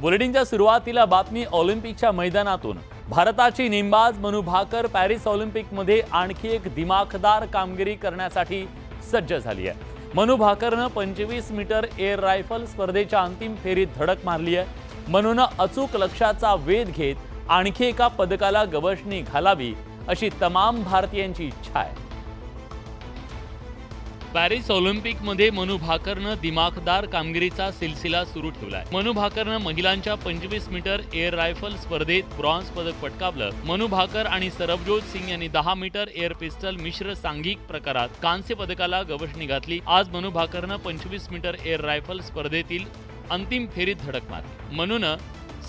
बुलेटिनच्या सुरुवातीला बातमी ऑलिम्पिकच्या मैदानातून. भारताची नेमबाज मनु भाकर पॅरिस ऑलिम्पिकमध्ये आणखी एक दिमाखदार कामगिरी करण्यासाठी सज्ज झाली आहे. मनु भाकरनं पंचवीस मीटर एअर रायफल स्पर्धेच्या अंतिम फेरीत धडक मारली आहे. मनूनं अचूक लक्षाचा वेध घेत आणखी एका पदकाला गवसणी घालावी अशी तमाम भारतीयांची इच्छा आहे. पॅरिस ऑलिम्पिकमध्ये मनु भाकरनं दिमाखदार कामगिरीचा सिलसिला सुरू ठेवलाय. मनु भाकरनं महिलांच्या पंचवीस मीटर एअर रायफल स्पर्धेत ब्रॉन्झ पदक पटकावलं. मनु भाकर आणि सरबजोत सिंग यांनी दहा मीटर एअर पिस्टल मिश्र सांघिक प्रकारात कांस्य पदकाला गवसणी घातली. आज मनु भाकरनं पंचवीस मीटर एअर रायफल स्पर्धेतील अंतिम फेरीत धडक मारली. मनूनं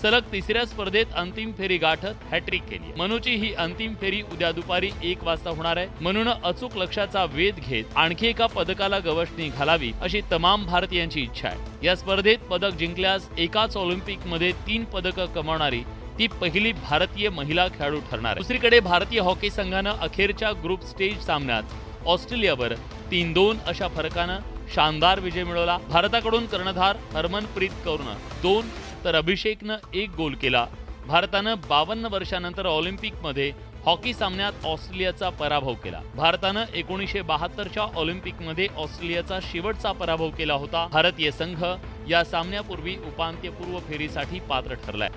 सलग तिसऱ्या स्पर्धेत अंतिम फेरी गाठत हॅट्रिक केली मनूची ही अंतिम फेरी उद्या दुपारी एक वाजता होणार आहे. म्हणून अचूक लक्षाचा वेध घेत आणखी एका पदकाला गवसणी घालावी अशी तमाम भारतीयांची इच्छा आहे. या स्पर्धेत पदक जिंकल्यास एकाच ऑलिम्पिकमध्ये तीन पदकं कमावणारी ती पहिली भारतीय महिला खेळाडू ठरणार आहे. दुसरीकडे भारतीय हॉकी संघानं अखेरच्या ग्रुप स्टेज सामन्यात ऑस्ट्रेलियावर तीन दोन अशा फरकानं शानदार विजय मिळवला. भारताकडून कर्णधार हरमनप्रीत कौरनं दोन तर अभिषेकनं एक गोल केला. भारतानं बावन्न वर्षानंतर ऑलिम्पिकमध्ये हॉकी सामन्यात ऑस्ट्रेलियाचा पराभव केला. भारतानं एकोणीसशे बहात्तरच्या ऑलिम्पिकमध्ये ऑस्ट्रेलियाचा शेवटचा पराभव केला होता. भारतीय संघ या सामन्यापूर्वी उपांत्यपूर्व फेरीसाठी पात्र ठरलाय.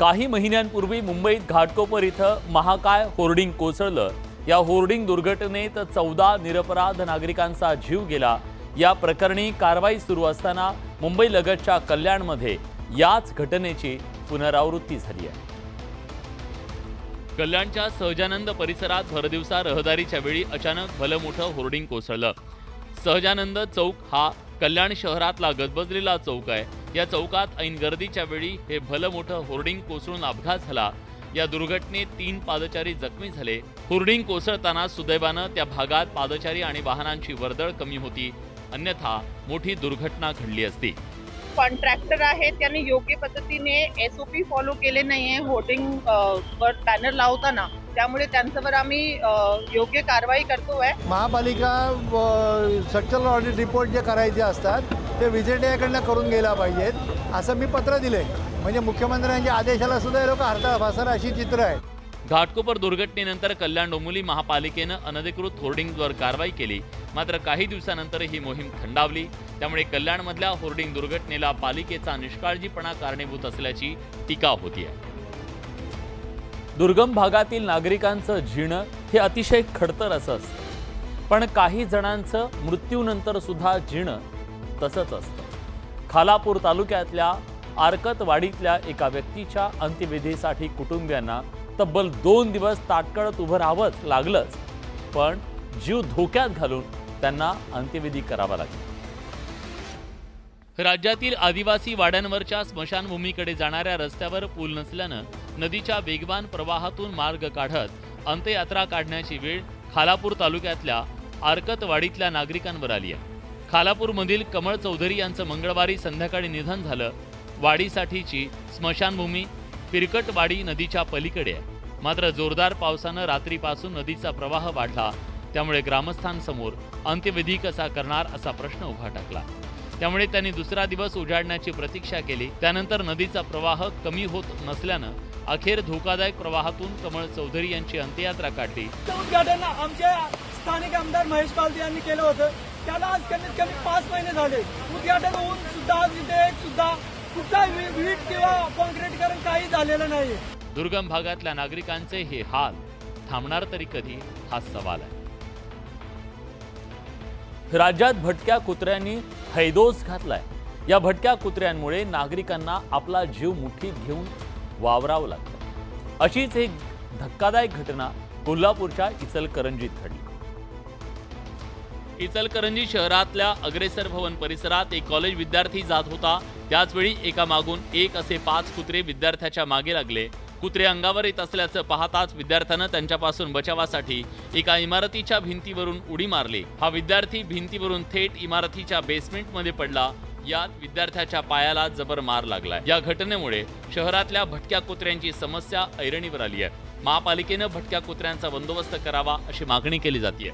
काही महिन्यांपूर्वी मुंबईत घाटकोपर इथं महाकाय होर्डिंग कोसळलं. या होर्डिंग दुर्घटनेत चौदा निरपराध नागरिकांचा जीव गेला. या प्रकरणी कारवाई सुरू असताना मुंबई लगतच्या कल्याणमध्ये याच घटनेची पुनरावृत्ती झाली आहे. कल्याणच्या सहजानंद परिसरात भरदिवसा रहदारीच्या वेळी अचानक भलं मोठं होर्डिंग कोसळलं. सहजानंद चौक हा कल्याण शहरातला गजबजलेला चौक आहे. या चौकात ऐन गर्दीच्या वेळी हे भलं मोठं होर्डिंग कोसळून अपघात झाला. या दुर्घटनेत तीन पादचारी जखमी झाले. होर्डिंग कोसळताना सुदैवानं त्या भागात पादचारी आणि वाहनांची वर्दळ कमी होती. अन्यथा मोठी दुर्घटना घडली असती. कॉन्ट्रॅक्टर आहे त्यांनी योग्य पद्धतीने एस ओ पी फॉलो केले नाही आहे होर्डिंग वर बॅनर लावताना. त्यामुळे त्यांच्यावर आम्ही योग्य कारवाई करतो आहे महापालिका स्ट्रक्चरल ऑडिट रिपोर्ट जे करायचे असतात ते विजेटेकडनं करून गेला पाहिजेत. असं मी पत्र दिलंय. म्हणजे मुख्यमंत्र्यांच्या आदेशाला सुद्धा हे लोक हरता फासर अशी चित्र आहे. घाटकोपर दुर्घटनेनंतर कल्याण डोंबिवली महापालिकेनं अनधिकृत होर्डिंगवर कारवाई केली. मात्र काही दिवसानंतर ही मोहीम थंडावली त्यामुळे कल्याणमधल्या होर्डिंग दुर्घटनेला पालिकेचा निष्काळजीपणा कारणीभूत असल्याची टीका होतीये दुर्गम भागातील नागरिकांचं जिणं हे अतिशय खडतर असं असतं. पण काही जणांचं मृत्यूनंतर सुद्धा जिणं तसंच असतं. खालापूर तालुक्यातल्या आरकतवाडीतल्या एका व्यक्तीच्या अंत्यविधीसाठी कुटुंबियांना तब्बल दोन दिवस ताटकळत उभं राहावंच लागलंच. पण जीव धोक्यात घालून त्यांना अंत्यविधी करावा लागला. राज्यातील आदिवासी वाड्यांवरच्या स्मशानभूमीकडे जाणाऱ्या रस्त्यावर पूल नसल्यानं नदीच्या वेगवान प्रवाहातून मार्ग काढत अंत्ययात्रा काढण्याची वेळ खालापूर तालुक्यातल्या आरकतवाडीतल्या नागरिकांवर आली आहे. खालापूरमधील कमळ चौधरी यांचं मंगळवारी संध्याकाळी निधन झालं. वाडीसाठीची स्मशानभूमी पिरकटवाडी नदीच्या पलीकडे आहे. मात्र जोरदार पावसानं रात्रीपासून नदीचा प्रवाह वाढला. त्यामुळे ग्रामस्थांसमोर अंत्यविधी कसा करणार असा प्रश्न उभा टाकला. त्यामुळे त्यांनी दुसरा दिवस उजाडण्याची प्रतीक्षा केली. त्यानंतर नदीचा प्रवाह कमी होत नसल्यानं अखेर धोकादायक प्रवाहातून कमळ चौधरी यांची अंत्ययात्रा काढली. उद्घाटन आमच्या स्थानिक आमदार महेश पालदे यांनी केलं होतं. त्याला आज कमीत कमी पाच महिने झाले. उद्घाटन होऊन सुद्धा इथे सुद्धा कुठला वीट किंवा कॉन्क्रीट आलेलं नाही. दुर्गम भागातल्या नागरिकांचे हे हाल थांबणार तरी कधी हा सवाल आहे. राज्यात भटक्या कुत्र्यांनी हैदोस घातलाय. या भटक्या कुत्र्यांमुळे नागरिकांना आपला जीव मुठीत घेऊन वावरावं लागतं. अशीच एक धक्कादायक घटना कोल्हापूरच्या इचलकरंजीत घडली. इचलकरंजी शहरातल्या अग्रेसर भवन परिसरात एक कॉलेज विद्यार्थी जात होता. त्याचवेळी एका मागून एक असे पाच कुत्रे विद्यार्थ्याच्या मागे लागले. कुत्रे अंगावर येत असल्याचं पाहताच विद्यार्थ्यानं त्यांच्यापासून बचावासाठी एका इमारतीच्या भिंतीवरून उडी मारली. हा विद्यार्थी भिंतीवरून थेट इमारतीच्या बेसमेंटमध्ये पडला. यात विद्यार्थ्याच्या पायाला जबर मार लागलाय. या घटनेमुळे शहरातल्या भटक्या कुत्र्यांची समस्या ऐरणीवर आली आहे. महापालिकेनं भटक्या कुत्र्यांचा बंदोबस्त करावा अशी मागणी केली जाते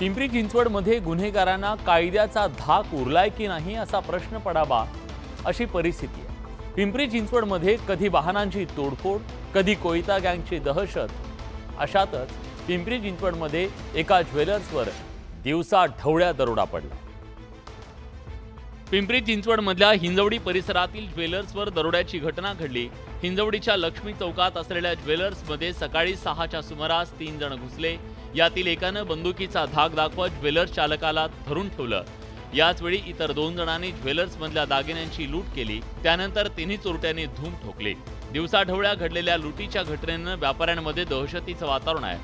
पिंपरी चिंचवडमध्ये गुन्हेगारांना कायद्याचा धाक उरलाय की नाही असा प्रश्न पडावा अशी परिस्थिती आहे. पिंपरी चिंचवडमध्ये कधी वाहनांची तोडफोड कधी कोयता गँगची दहशत अशातच पिंपरी चिंचवडमध्ये एका ज्वेलर्सवर दिवसा ढवळ्या दरोडा पडला. पिंपरी चिंचवडमधल्या हिंजवडी परिसरातील ज्वेलर्सवर दरोड्याची घटना घडली. हिंजवडीच्या लक्ष्मी चौकात असलेल्या ज्वेलर्समध्ये सकाळी सहाच्या सुमारास तीन जण घुसले. यातील एकानं बंदुकीचा धाक दाखवत ज्वेलर्स चालकाला धरून ठेवलं. याचवेळी इतर दोन जणांनी ज्वेलर्समधल्या दागिन्यांची लूट केली. त्यानंतर तिन्ही चोरट्यांनी धूम ठोकली. दिवसाढवळ्या घडलेल्या लुटीच्या घटनेनं व्यापाऱ्यांमध्ये दहशतीचं वातावरण आहे.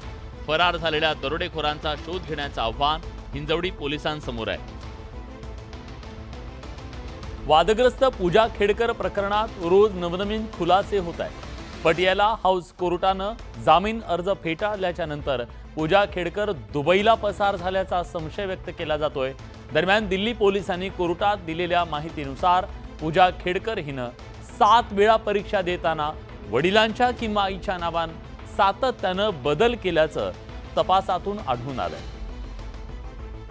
फरार झालेल्या दरोडेखोरांचा शोध घेण्याचं आव्हान हिंजवडी पोलिसांसमोर आहे. वादग्रस्त पूजा खेडकर प्रकरणात रोज नवनवीन खुलासे होत आहेत. पटियाला हाऊस कोर्टानं जामीन अर्ज फेटाळल्याच्या नंतर पूजा खेडकर दुबईला पसार झाल्याचा संशय व्यक्त केला जातोय. दरम्यान दिल्ली पोलिसांनी कोर्टात दिलेल्या माहितीनुसार पूजा खेडकर हिनं सात वेळा परीक्षा देताना वडिलांच्या किंवा आईच्या नावान सातत्यानं बदल केल्याचं तपासातून आढळून आलंय.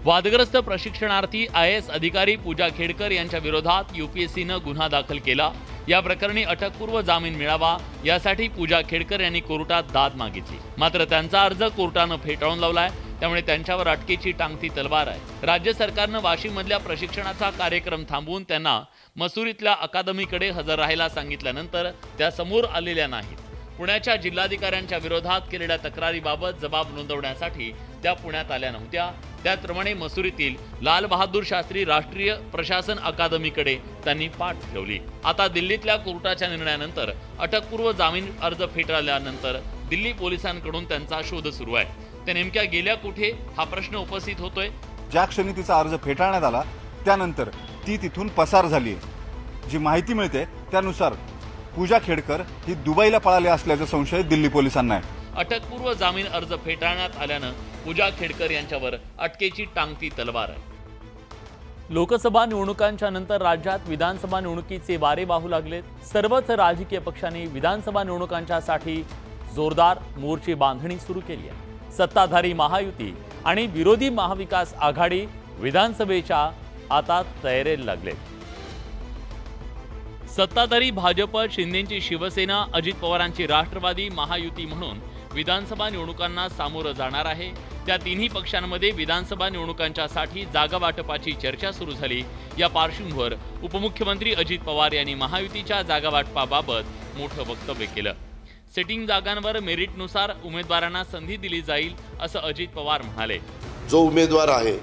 वादग्रस्त प्रशिक्षणार्थी आय एस अधिकारी पूजा खेडकर यांच्या विरोधात युपीएससीनं गुन्हा दाखल केला. या प्रकरणी अटकपूर्व जामीन मिळावा यासाठी पूजा खेडकर यांनी कोर्टात दाद मागितली. मात्र त्यांचा अर्ज कोर्टानं फेटाळून लावलाय त्यामुळे त्यांच्यावर अटकेची टांगती तलवार आहे. राज्य सरकारनं वाशिममधल्या प्रशिक्षणाचा कार्यक्रम थांबवून त्यांना मसुरीतल्या अकादमीकडे हजर राहायला सांगितल्यानंतर त्या समोर आलेल्या नाहीत. पुण्याच्या जिल्हाधिकाऱ्यांच्या विरोधात केलेल्या तक्रारीबाबत जबाब नोंदवण्यासाठी त्या पुण्यात आल्या नव्हत्या. त्याचप्रमाणे मसुरीतील लाल बहादूर शास्त्री राष्ट्रीय प्रशासन अकादमीकडे त्यांनी पाठ ठेवली. आता दिल्लीतल्या कोर्टाच्या निर्णयानंतर अटकपूर्व जामीन अर्ज फेटाळल्यानंतर दिल्ली पोलिसांकडून त्यांचा शोध सुरू आहे. त्या नेमक्या गेल्या कुठे? हा प्रश्न उपस्थित होतोय. ज्या क्षणी तिचा अर्ज फेटाळण्यात आला त्यानंतर ती तिथून पसार झाली जी माहिती मिळते त्यानुसार पूजा खेडकर ही दुबईला पळाली असल्याचा संशय दिल्ली पोलिसांना आहे. अटकपूर्व जामीन अर्ज फेटाळण्यात आल्यानं पूजा खेडकर यांच्यावर अटकेची टांगती तलवार आहे. लोकसभा निवडणुकांच्या नंतर राज्यात विधानसभा निवडणुकीचे वारे वाहू लागलेत. सर्वच राजकीय पक्षांनी विधानसभा निवडणुकांच्यासाठी जोरदार मोर्चे बांधणी सुरू केली आहे. सत्ताधारी महायुती आणि विरोधी महाविकास आघाडी विधानसभेच्या आता तयारीला लागलेत. सत्ताधारी भाजप शिंदेची शिवसेना अजित पवारांची राष्ट्रवादी महायुती म्हणून विधानसभा निवडणुकांना सामोरं जाणार आहे. त्या तिन्ही पक्षांमध्ये विधानसभा निवडणुकांच्यासाठी जागा वाटपाची चर्चा सुरू झाली. या पार्श्वभूमीवर उपमुख्यमंत्री अजित पवार यांनी महायुतीच्या जागा वाटपाबाबत मोठं वक्तव्य केलं. सिटिंग जागांवर मेरिटनुसार उमेदवारांना संधी दिली जाईल असं अजित पवार म्हणाले. जो उमेदवार आहे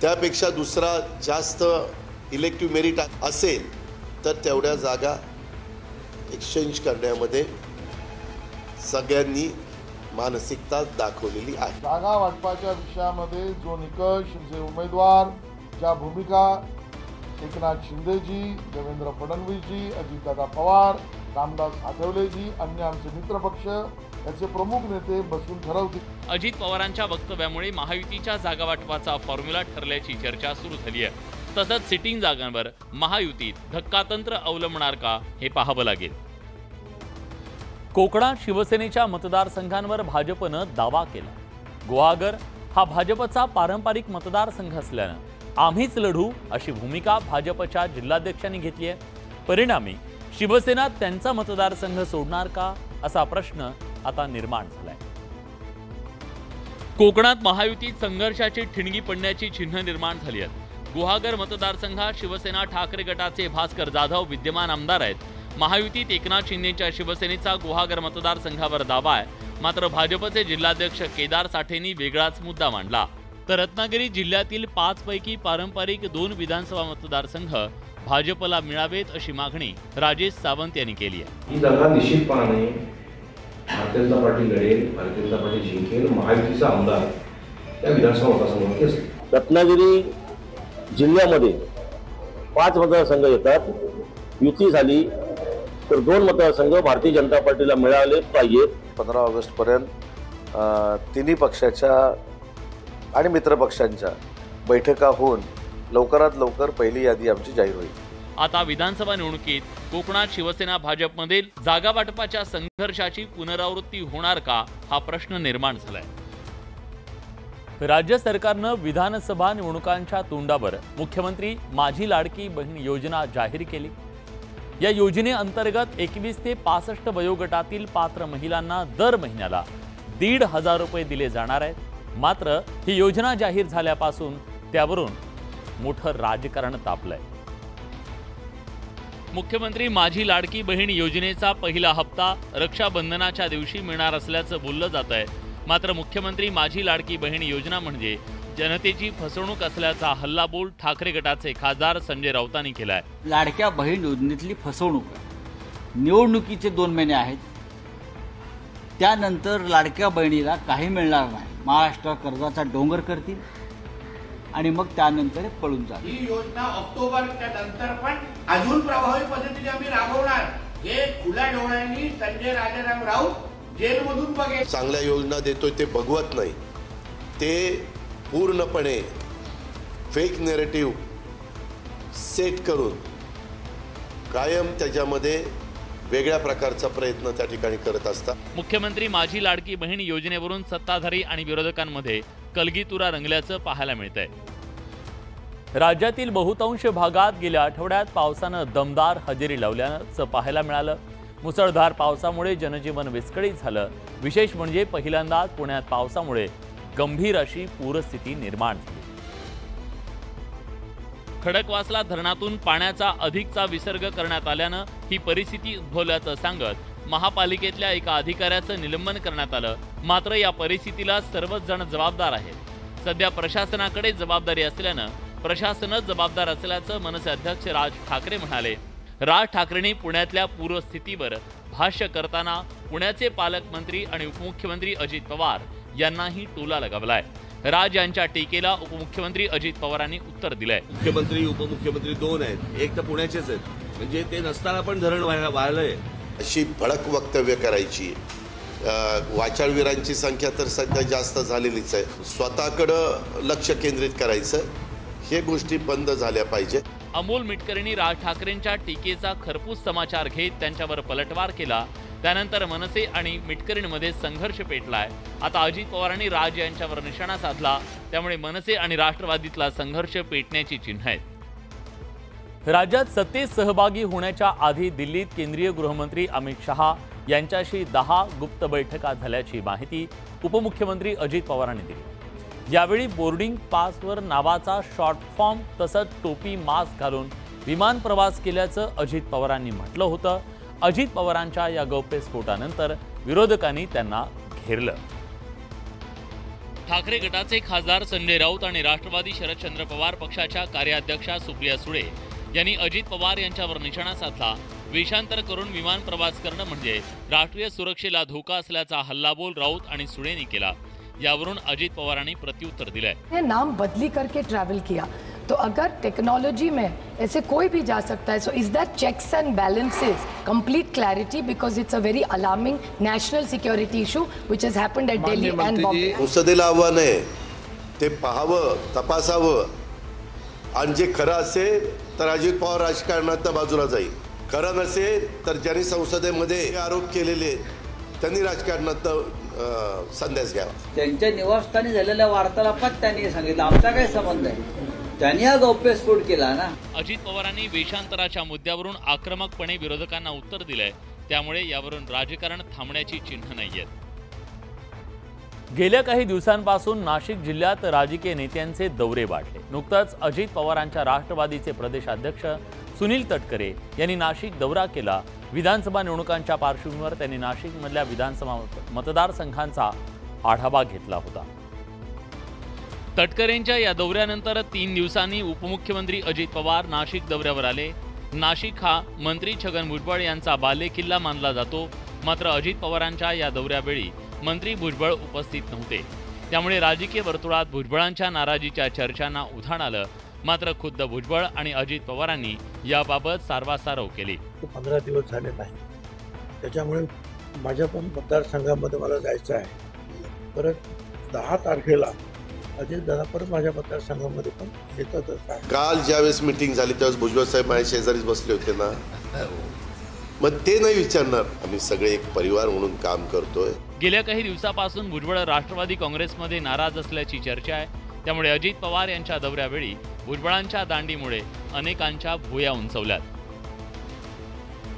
त्यापेक्षा दुसरा जास्त इलेक्टिव्ह मेरिट असेल तर तेवढ्या जागा एक्सचेंज करण्यामध्ये सगळ्यांनी मानसिकता दाखवलेली आहे. जागा वाटपाच्या विषयामध्ये जो निकष जे उमेदवार ज्या भूमिका एकनाथ शिंदेजी देवेंद्र फडणवीसजी अजितदादा पवार रामदास आठवलेजी अन्य आमचे मित्रपक्ष याचे प्रमुख नेते बसून ठरवतील. अजित पवारांच्या वक्तव्यामुळे महायुतीच्या जागा वाटपाचा फॉर्म्युला ठरल्याची चर्चा सुरू झाली आहे. तसंच सिटिंग जागांवर महायुतीत धक्कातंत्र अवलंबणार का हे पाहावं लागेल. कोकणात शिवसेनेच्या मतदारसंघांवर भाजपनं दावा केला. गुहागर हा भाजपचा पारंपरिक मतदारसंघ असल्यानं आम्हीच लढू अशी भूमिका भाजपच्या जिल्हाध्यक्षांनी घेतली आहे. परिणामी शिवसेना त्यांचा मतदारसंघ सोडणार का असा प्रश्न आता निर्माण झालाय. कोकणात महायुतीत संघर्षाची ठिणगी पडण्याची चिन्ह निर्माण झाली आहेत. गुहागर मतदारसंघात शिवसेना ठाकरे गटाचे भास्कर जाधव विद्यमान आमदार आहेत. महायुतीत एकनाथ शिंदेच्या शिवसेनेचा गुहागर मतदारसंघावर दावा आहे. मात्र भाजपचे जिल्हाध्यक्ष केदार साठेंनी वेगळाच मुद्दा मांडला. तर रत्नागिरी जिल्ह्यातील पाच पैकी पारंपरिक दोन विधानसभा मतदारसंघ भाजपला मिळावेत अशी मागणी राजेश सावंत यांनी केली आहे. ही जागा निश्चितपणाने भारतीय जनता पार्टी लढेल भारतीय जनता पार्टी जिंकेल महायुतीचा आमदार या विधानसभा मतदारसंघामध्ये असेल. रत्नागिरी जिल्ह्यामध्ये पाच मतदारसंघ येतात. युती झाली तर दोन मतदारसंघ भारतीय जनता पार्टीला मिळाले पाहिजेत. पंधरा ऑगस्टपर्यंत अ, तिन्ही पक्षाच्या आणि मित्रपक्षांच्या बैठका होऊन लवकरात लवकर पहिली यादी आमची जाहीर होईल. आता विधानसभा निवडणुकीत कोकणात शिवसेना भाजपमध्ये जागा वाटपाच्या संघर्षाची पुनरावृत्ती होणार का हा प्रश्न निर्माण झालाय. राज्य सरकारनं विधानसभा निवडणुकांच्या तोंडावर मुख्यमंत्री माझी लाडकी बहीण योजना जाहीर केली. या योजनेअंतर्गत एकवीस ते पासष्ट वयोगटातील पात्र महिलांना दर महिन्याला दीड हजार रुपये दिले जाणार आहेत. मात्र ही योजना जाहीर झाल्यापासून त्यावरून मोठं राजकारण तापलंय. मुख्यमंत्री माझी लाडकी बहीण योजनेचा पहिला हप्ता रक्षाबंधनाच्या दिवशी मिळणार असल्याचं बोललं जात आहे मात्र मुख्यमंत्री माझी लाडकी बहीण योजना म्हणजे जनतेची फसवणूक असल्याचा हल्लाबोल ठाकरे गटाचे खासदार संजय राऊतांनी केलाय. लाडक्या बहीण योजनेतली फसवणूक. निवडणुकीचे दोन महिने आहेत. त्यानंतर लाडक्या बहिणीला काही मिळणार नाही. महाराष्ट्र कर्जाचा डोंगर करतील आणि मग त्यानंतर हे पळून जातील. ही योजना ऑक्टोबरच्या नंतर पण अजून प्रभावी पद्धतीने आम्ही राबवणार. हे खुल्या डोळ्यांनी संजय राजाराम राऊत जेलमधून बघेल. चांगल्या योजना देतोय ते बघवत नाही. ते पूर्णपणे फेक नेरेटिव्ह सेट करून कायम त्याच्यामध्ये वेगळ्या प्रकारचा प्रयत्न त्या ठिकाणी करत असतात. मुख्यमंत्री माझी लाडकी बहीण योजनेवरून सत्ताधारी आणि विरोधकांमध्ये कलगीतुरा रंगल्याचं पाहायला मिळतंय. राज्यातील बहुतांश भागात गेल्या आठवड्यात पावसानं दमदार हजेरी लावल्याचं पाहायला मिळालं. मुसळधार पावसामुळे जनजीवन विस्कळीत झालं. विशेष म्हणजे पहिल्यांदाच पुण्यात पावसामुळे गंभीर अशी पूरस्थिती निर्माण झाली. खडकवासला धरणातून पाण्याचा अधिकचा विसर्ग करण्यात आल्यानं ही परिस्थिती उद्भवल्याचं सांगत महापालिकेतल्या एका अधिकाऱ्याचं निलंबन करण्यात आलं. मात्र या परिस्थितीला सर्वच जण जबाबदार आहेत. सध्या प्रशासनाकडे जबाबदारी असल्यानं प्रशासनच जबाबदार असल्याचं मनसे अध्यक्ष राज ठाकरे म्हणाले. राज ठाकरेंनी पुण्यातल्या पूरस्थितीवर भाष्य करताना पुण्याचे पालकमंत्री आणि उपमुख्यमंत्री अजित पवार यांनाही टोला लगावलाय. राज यांच्या टीकेला उपमुख्यमंत्री अजित पवारांनी उत्तर दिलंय. मुख्यमंत्री उपमुख्यमंत्री दोन आहेत. एक तर पुण्याचेच आहेत. म्हणजे ते नसताना पण धरण व्हायला वाळलंय अशी भडक वक्तव्य करायची. वाचाळवीरांची संख्या तर सध्या जास्त झालेलीच आहे. स्वतःकडं लक्ष केंद्रित करायचं. हे गोष्टी बंद झाल्या पाहिजेत. अमोल मिटकरींनी राज ठाकरेंच्या टीकेचा खरपूस समाचार घेत त्यांच्यावर पलटवार केला. त्यानंतर मनसे आणि मिटकरींमध्ये संघर्ष पेटलाय. आता अजित पवारांनी राज यांच्यावर निशाणा साधला. त्यामुळे मनसे आणि राष्ट्रवादीतला संघर्ष पेटण्याची चिन्ह आहेत. राज्यात सत्तेत सहभागी होण्याच्या आधी दिल्लीत केंद्रीय गृहमंत्री अमित शहा यांच्याशी दहा गुप्त बैठका झाल्याची माहिती उपमुख्यमंत्री अजित पवारांनी दिली. यावेळी बोर्डिंग पासवर नावाचा शॉर्ट फॉर्म तसंच टोपी मास्क घालून विमान प्रवास केल्याचं अजित पवारांनी म्हटलं होतं. अजित पवारांच्या या गौप्यस्फोटानंतर विरोधकांनी त्यांना घेरलं. ठाकरे गटाचे खासदार संजय राऊत आणि राष्ट्रवादी शरदचंद्र पवार पक्षाच्या कार्याध्यक्षा सुप्रिया सुळे यांनी अजित पवार यांच्यावर निशाणा साधला. वेषांतर करून विमान प्रवास करणं म्हणजे राष्ट्रीय सुरक्षेला धोका असल्याचा हल्लाबोल राऊत आणि सुळेंनी केला. यावरून अजित पवारांनी प्रत्युत्तर दिलंय. ने नाम बदली करके ट्रैवल किया. तो अगर टेक्नोलॉजी में ऐसे कोई भी जा सकता है so is that checks and balances complete clarity because it's a very alarming national security issue which has happened at Delhi and Bombay संसदेला आव्हान आहे ते पाहावं तपासावं. आणि जे खरं असेल तर अजित पवार राजकारणात बाजूला जाईल. खरं नसेल तर ज्यांनी संसदेमध्ये आरोप केलेले त्यांनी राजकारणात संन्यास घ्यावा. त्यांच्या निवासस्थानी झालेल्या वार्तालापात त्यांनी सांगितलं. आमचा काय संबंध आहे? त्यांनी हा गौप्यस्फोट केला ना? अजित पवारांनी वेषांतराच्या मुद्द्यावरून आक्रमकपणे विरोधकांना उत्तर दिलंय. त्यामुळे यावरून राजकारण थांबण्याची चिन्ह नाहीयेत. गेल्या काही दिवसांपासून नाशिक जिल्ह्यात राजकीय नेत्यांचे दौरे वाढले. नुकताच अजित पवारांच्या राष्ट्रवादीचे प्रदेशाध्यक्ष सुनील तटकरे यांनी नाशिक दौरा केला. विधानसभा निवडणुकांच्या पार्श्वभूमीवर त्यांनी नाशिकमधल्या विधानसभा मतदारसंघांचा आढावा घेतला होता. तटकरेंच्या या दौऱ्यानंतर तीन दिवसांनी उपमुख्यमंत्री अजित पवार नाशिक दौऱ्यावर आले. नाशिक हा मंत्री छगन भुजबळ यांचा बालेकिल्ला मानला जातो. मात्र अजित पवारांच्या या दौऱ्यावेळी मंत्री भुजबळ उपस्थित नव्हते. त्यामुळे राजकीय वर्तुळात भुजबळांच्या नाराजीच्या चर्चांना उधाण आलं. मात्र खुद्द भुजबळ आणि अजित पवारांनी याबाबत सारवासारव केली. पंधरा दिवस झाले नाही. त्याच्यामुळे माझ्या पण मतदारसंघामध्ये मला जायचं आहे. परत दहा तारखेला अजित दादा परत माझ्या मतदारसंघामध्ये पण येतातच. आहे काल ज्यावेळेस मिटिंग झाली त्यावेळेस भुजबळ साहेब माझ्या शेजारीच बसले होते ना. मग ते नाही विचारणार. आम्ही सगळे एक परिवार म्हणून काम करतोय. गेल्या काही दिवसापासून भुजबळ राष्ट्रवादी काँग्रेसमध्ये नाराज असल्याची चर्चा आहे. त्यामुळे अजित पवार यांच्या दौऱ्यावेळी भुजबळांच्या दांडीमुळे अनेकांच्या भुया उंचवल्यात.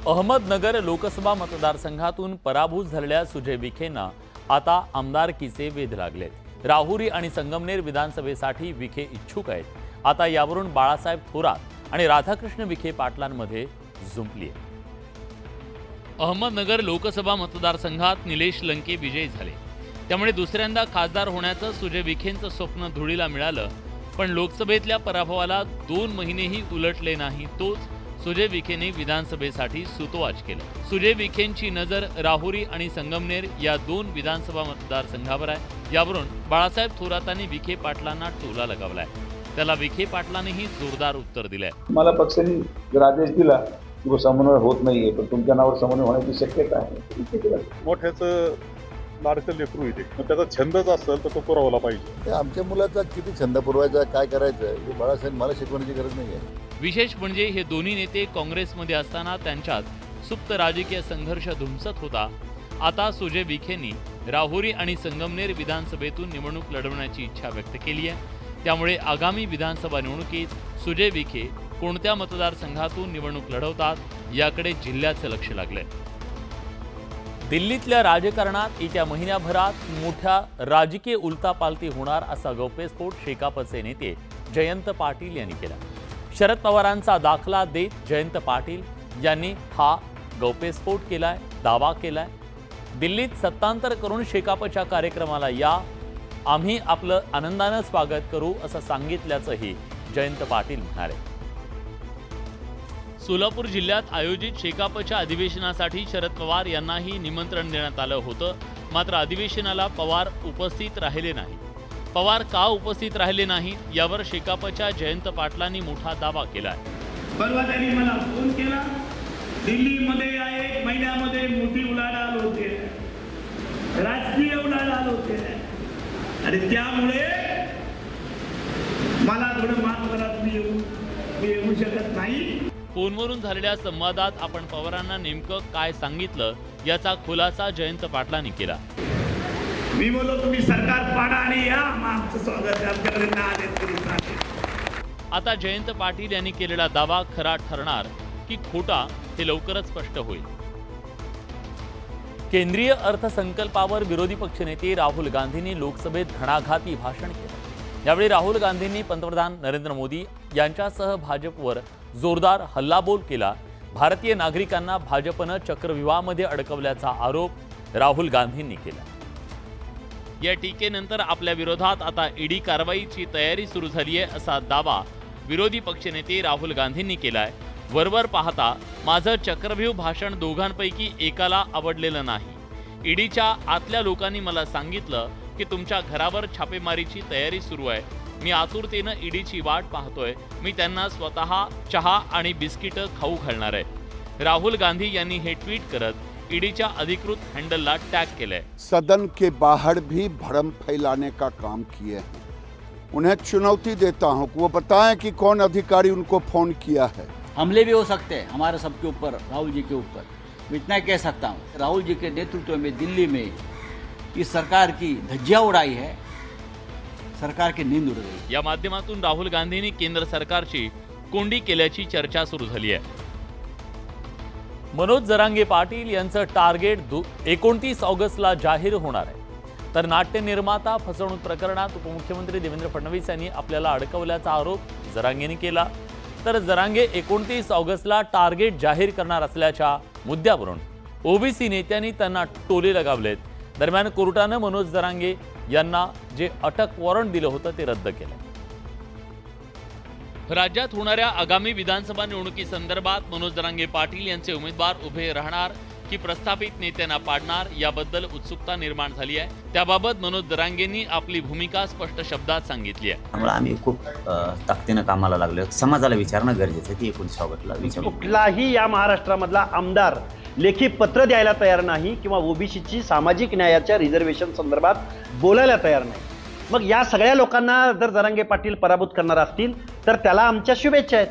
अहमदनगर लोकसभा मतदारसंघातून पराभूत झालेल्या सुजय विखेंना आता आमदारकीचे वेध लागलेत. राहुरी आणि संगमनेर विधानसभेसाठी विखे इच्छुक आहेत. आता यावरून बाळासाहेब थोरात आणि राधाकृष्ण विखे पाटलांमध्ये जुंपली आहे अहमदनगर लोकसभा मतदारसंघात निलेश लंके विजयी झाले. त्यामुळे दुसऱ्यांदा खासदार होण्याचं सुजय विखेंचं स्वप्न धुळीला मिळालं पण लोकसभेतल्या पराभवाला दोन महिनेही उलटले नाही तोच सुजय विखेने विधानसभेसाठी सुतोवाच केलं. सुजय विखेंची नजर राहुरी आणि संगमनेर या दोन विधानसभा मतदारसंघावर आहे. यावरून बाळासाहेब थोरातांनी विखे पाटलांना टोला लगावलाय. त्याला विखे पाटलांनीही जोरदार उत्तर दिलंय. मला पक्षाने जर आदेश दिला समन्वय होत नाहीये पण तुमच्या नावावर समन्वय होण्याची शक्यता आहे. मोठ्याचं लाडकं लेकरू येते मग त्याचा छंदच असेल तर तो पुरवला पाहिजे. आमच्या मुलाचा किती छंद पुरवायचा काय करायचं हे बाळासाहेब मला शिकवण्याची गरज नाही आहे. विशेष म्हणजे हे दोन्ही नेते काँग्रेसमध्ये असताना त्यांच्यात सुप्त राजकीय संघर्ष धुमसत होता. आता सुजय विखेंनी राहुरी आणि संगमनेर विधानसभेतून निवडणूक लढवण्याची इच्छा व्यक्त केली आहे. त्यामुळे आगामी विधानसभा निवडणुकीत सुजय विखे कोणत्या मतदारसंघातून निवडणूक लढवतात याकडे जिल्ह्याचं लक्ष लागलंय. दिल्लीतल्या राजकारणात येत्या महिन्याभरात मोठ्या राजकीय उलतापालती होणार असा गौप्यस्फोट शेकापचे नेते जयंत पाटील यांनी केला. शरद पवारांचा दाखला देत जयंत पाटील यांनी हा गौप्यस्फोट केलाय दावा केलाय. दिल्लीत सत्तांतर करून शेकापच्या कार्यक्रमाला या. आम्ही आपलं आनंदानं स्वागत करू असं सांगितल्याचंही जयंत पाटील म्हणाले. सोलापूर जिल्ह्यात आयोजित शेकापच्या अधिवेशनासाठी शरद पवार यांनाही निमंत्रण देण्यात आलं होतं. मात्र अधिवेशनाला पवार उपस्थित राहिले नाही. पवार का उपस्थित राहिले नाहीत यावर शेकापच्या जयंत पाटलांनी मोठा दावा केला आहे परवा त्यांनी मला फोन केला. दिल्लीमध्ये या एक महिन्यामध्ये मोठी उलाढाल होते. राजकीय उलाढाल होते. आणि त्यामुळे मला थोडं मानभरात मी येऊ मी येऊ शकत नाही. फोनवरून झालेल्या संवादात आपण पवारांना नेमकं काय सांगितलं याचा खुलासा जयंत पाटलांनी केला. मी बोललो तुम्ही सरकार पाडा आणि या. आमचं स्वागत आहे. आमच्याकडे आता जयंत पाटील यांनी केलेला दावा खरा ठरणार की खोटा हे लवकरच स्पष्ट होईल. केंद्रीय अर्थसंकल्पावर विरोधी पक्षनेते राहुल गांधींनी लोकसभेत घणाघाती भाषण केलं. यावेळी राहुल गांधींनी पंतप्रधान नरेंद्र मोदी यांच्यासह भाजपवर जोरदार हल्लाबोल केला. भारतीय नागरिकांना भाजपनं चक्रव्यूहामध्ये अडकवल्याचा आरोप राहुल गांधींनी केला. या टीकेनंतर आपल्या विरोधात आता ईडी कारवाईची तयारी सुरू झाली आहे असा दावा विरोधी पक्षनेते राहुल गांधींनी केलाय. वरवर पाहता माझं चक्रव्यूह भाषण दोघांपैकी एकाला आवडलेलं नाही. ईडीच्या आतल्या लोकांनी मला सांगितलं की तुमच्या घरावर छापेमारीची तयारी सुरू आहे. मी आतुरतेनं ईडीची वाट पाहतोय. मी त्यांना स्वतः चहा आणि बिस्किटं खाऊ घालणार आहे. राहुल गांधी यांनी हे ट्विट करत ईडीच्या अधिकृत हँडलला टॅग केलंय. सदन के बाहर भी भ्रम फैलाने का काम किए हैं। उन्हें चुनौती देता हूँ कि वो बताएँ कि कौन अधिकारी उनको फ़ोन किया है। हमले भी हो सकते हैं हमारे सबके ऊपर राहुल जी के ऊपर। मैं इतना कह सकता हूँ राहुल जी के नेतृत्व में दिल्ली में इस सरकार की धज्जिया उड़ाई है। सरकार की नींद उड़ गई। या माध्यमातून राहुल गांधींनी केंद्र सरकारची कोंडी केल्याची चर्चा सुरू झाली आहे. मनोज जरांगे पाटील यांचं टार्गेट दु एकोणतीस ऑगस्टला जाहीर होणार आहे. तर नाट्य निर्माता फसवणूक प्रकरणात उपमुख्यमंत्री देवेंद्र फडणवीस यांनी आपल्याला अडकवल्याचा आरोप जरांगेने केला. तर जरांगे एकोणतीस ऑगस्टला टार्गेट जाहीर करणार असल्याच्या मुद्द्यावरून ओबीसी नेत्यांनी त्यांना टोले लगावलेत. दरम्यान कोर्टानं मनोज जरांगे यांना जे अटक वॉरंट दिलं होतं ते रद्द केलं. राज्यात होणाऱ्या आगामी विधानसभा निवडणुकीसंदर्भात मनोज जरांगे पाटील यांचे उमेदवार उभे राहणार की प्रस्थापित नेत्यांना पाडणार याबद्दल उत्सुकता निर्माण झाली आहे. त्याबाबत मनोज जरांगेंनी आपली भूमिका स्पष्ट शब्दात सांगितली आहे. त्यामुळे आम्ही खूप ताकदीनं कामाला लागलो समाजाला विचारणं गरजेचं आहे की एकोणीस ऑगस्टला विचार. कुठलाही या महाराष्ट्रामधला आमदार लेखी पत्र द्यायला तयार नाही किंवा ओबीसीची सामाजिक न्यायाच्या रिझर्वेशन संदर्भात बोलायला तयार नाही. मग या सगळ्या लोकांना जर जरांगे पाटील पराभूत करणार असतील तर त्याला आमच्या शुभेच्छा आहेत.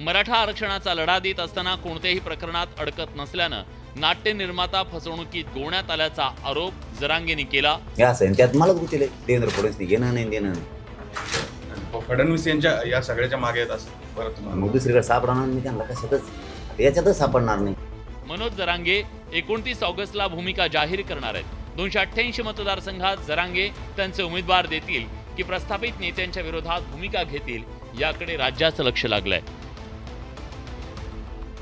मराठा आरक्षणाचा लढा देत असताना कोणत्याही प्रकरणात अडकत नसल्यानं नाट्य निर्माता फसवणुकीत गोवण्यात आल्याचा आरोप जरांगेने केला. त्यात मलाच गुतीले देवेंद्र फडणवीस घेणं नाही देणं नाही. फडणवीस यांच्या या सगळ्याच्या मागे येत असं बरं तुम्हाला. मग दुसरीकडे सापडणार मी त्यांना कशातच याच्यातच सापडणार नाही. मनोज जरांगे एकोणतीस ऑगस्टला भूमिका जाहीर करणार आहेत. दोनशे अठ्ठ्याऐंशी मतदारसंघात जरांगे त्यांचे उमेदवार देतील की प्रस्थापित नेत्यांच्या विरोधात भूमिका घेतील याकडे राज्याचं लक्ष लागलंय.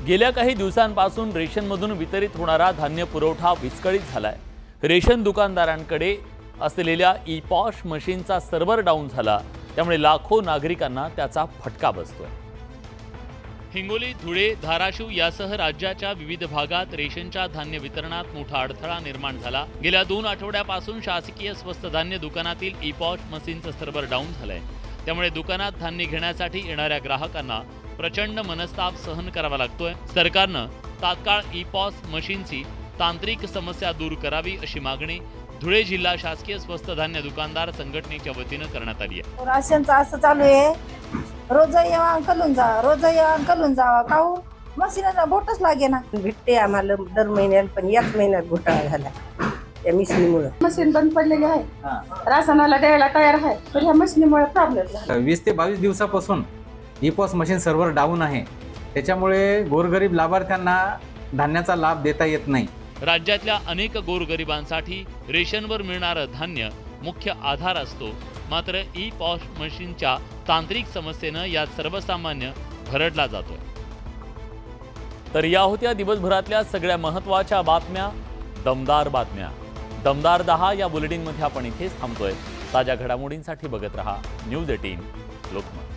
गेल्या काही दिवसांपासून रेशनमधून वितरित होणारा धान्य पुरवठा विस्कळीत झालाय. रेशन दुकानदारांकडे असलेल्या ई पॉश मशीनचा सर्व्हर डाऊन झाला. त्यामुळे लाखो नागरिकांना त्याचा फटका बसतोय. हिंगोली धुळे धाराशिव यासह राज्याच्या विविध भागात रेशनच्या धान्य वितरणात मोठा अडथळा निर्माण झाला. गेल्या दोन आठवड्यापासून शासकीय स्वस्त धान्य दुकानातील ई मशीनचं सर्व्हर डाऊन झालंय. त्यामुळे दुकानात धान्य घेण्यासाठी येणाऱ्या ग्राहकांना प्रचंड मनस्ताप सहन करावा लागतोय. सरकारनं तात्काळ ईपॉस मशीनची तांत्रिक समस्या दूर करावी अशी मागणी धुळे जिल्हा शासकीय स्वस्त धान्य दुकानदार संघटनेच्या वतीनं करण्यात आली आहे. राशनचं असं चालू आहे. रोज येवा अंकलून जा रोज येवा अंकलून जावा. काहू मशीनला बोटच लागे ना. भेटते आम्हाला दर महिन्यात पण एक महिन्यात घोटाळा झाला. त्या मिशनीमुळं. मशीन बंद पडलेली आहे. राशनाला द्यायला तयार आहे पण ह्या मशीनीमुळे प्रॉब्लेम झाला. वीस ते बावीस दिवसापासून E POS machine server down आहे. त्याच्यामुळे गोरगरीब लाभार्थ्यांना धान्याचा लाभ देता येत नाही. राज्यातल्या अनेक गोरगरिबांसाठी रेशनवर मिळणारं धान्य मुख्य आधार असतो. मात्र ई पॉश मशीनच्या तांत्रिक समस्येनं या सर्वसामान्य भरडला जातोय. तर या होत्या दिवसभरातल्या सगळ्या महत्त्वाच्या बातम्या दमदार बातम्या. दमदार दहा या बुलेटिनमध्ये आपण इथेच थांबतोय. ताज्या घडामोडींसाठी बघत रहा न्यूज एटीन लोकमत.